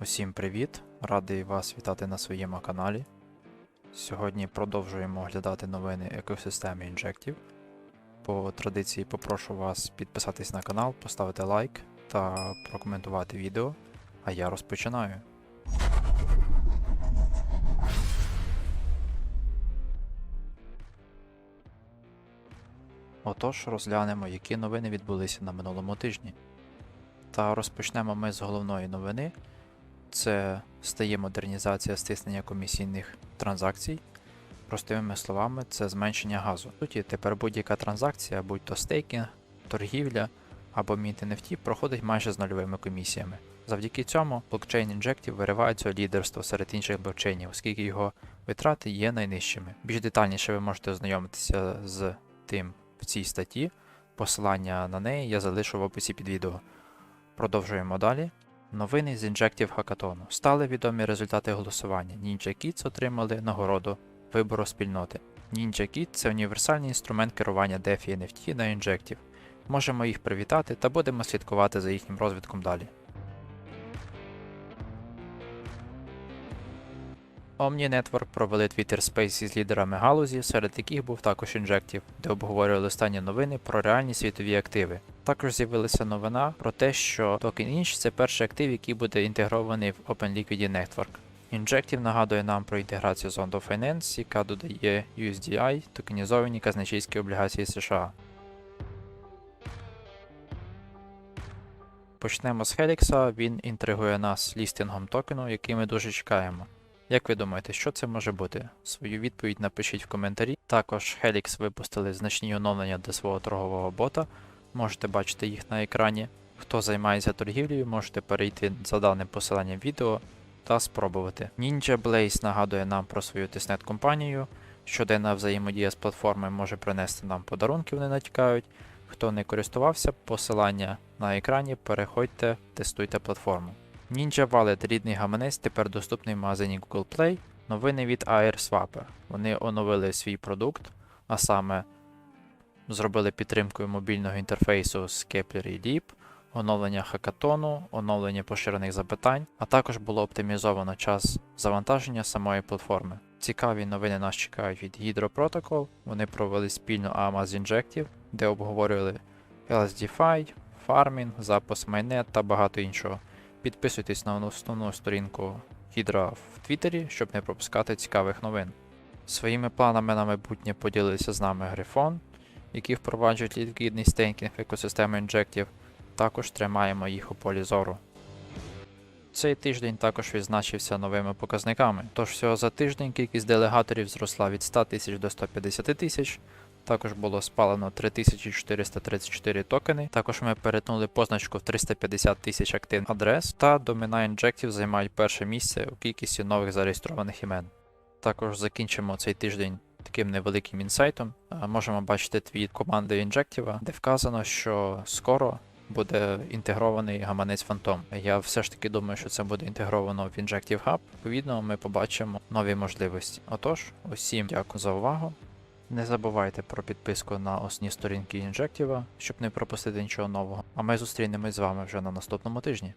Усім привіт! Радий вас вітати на своєму каналі. Сьогодні продовжуємо оглядати новини екосистеми інжектів. По традиції попрошу вас підписатись на канал, поставити лайк та прокоментувати відео. А я розпочинаю. Отож, розглянемо, які новини відбулися на минулому тижні. Та розпочнемо ми з головної новини. Це стає модернізація стиснення комісійних транзакцій. Простими словами, це зменшення газу. В суті, тепер будь-яка транзакція, будь то стейкінг, торгівля або мінт NFT, проходить майже з нульовими комісіями. Завдяки цьому блокчейн інжектів виривається лідерство серед інших блокчейнів, оскільки його витрати є найнижчими. Більш детальніше ви можете ознайомитися з тим в цій статті. Посилання на неї я залишу в описі під відео. Продовжуємо далі. Новини з інжектів хакатону. Стали відомі результати голосування. Ninja Kids отримали нагороду вибору спільноти. Ninja Kids – це універсальний інструмент керування DeFi NFT на інжектів. Можемо їх привітати та будемо слідкувати за їхнім розвитком далі. Omni Network провели Twitter Space з лідерами галузі, серед яких був також інжектів, де обговорювали останні новини про реальні світові активи. Також з'явилася новина про те, що токен Inch це перший актив, який буде інтегрований в OpenLiquid Network. Injective нагадує нам про інтеграцію з Ondo Finance, яка додає USDI, токенізовані казначейські облігації США. Почнемо з Helix, він інтригує нас лістингом токену, який ми дуже чекаємо. Як ви думаєте, що це може бути? Свою відповідь напишіть в коментарі. Також Helix випустили значні оновлення для свого торгового бота. Можете бачити їх на екрані. Хто займається торгівлею, можете перейти за даним посиланням відео та спробувати. Ninja Blaze нагадує нам про свою тиснет компанію. Щоденна взаємодія з платформою може принести нам подарунки, вони натякають. Хто не користувався, посилання на екрані, переходьте, тестуйте платформу. Ninja Wallet рідний гаманець тепер доступний в магазині Google Play. Новини від AirSwap. Вони оновили свій продукт, а саме зробили підтримкою мобільного інтерфейсу з Kepler і Deep, оновлення хакатону, оновлення поширених запитань, а також було оптимізовано час завантаження самої платформи. Цікаві новини нас чекають від Hydro Protocol. Вони провели спільно AMA Injective, де обговорювали LSDFi, фармінг, запуск майнет та багато іншого. Підписуйтесь на основну сторінку Hydra в Твіттері, щоб не пропускати цікавих новин. Своїми планами на майбутнє поділилися з нами Грифон, які впроваджують ліквідний стейкінг в екосистему інжектів. Також тримаємо їх у полі зору. Цей тиждень також відзначився новими показниками. Тож всього за тиждень кількість делегаторів зросла від 100 тисяч до 150 тисяч. Також було спалено 3434 токени. Також ми перетнули позначку в 350 тисяч активних адрес, та домена інжектів займають перше місце у кількості нових зареєстрованих імен. Також закінчимо цей тиждень таким невеликим інсайтом. Можемо бачити твіт команди інжектіва, де вказано, що скоро буде інтегрований гаманець Phantom. Я все ж таки думаю, що це буде інтегровано в Injective Hub. Відповідно, ми побачимо нові можливості. Отож, усім дякую за увагу. Не забувайте про підписку на основні сторінки Інжектіва, щоб не пропустити нічого нового. А ми зустрінемось з вами вже на наступному тижні.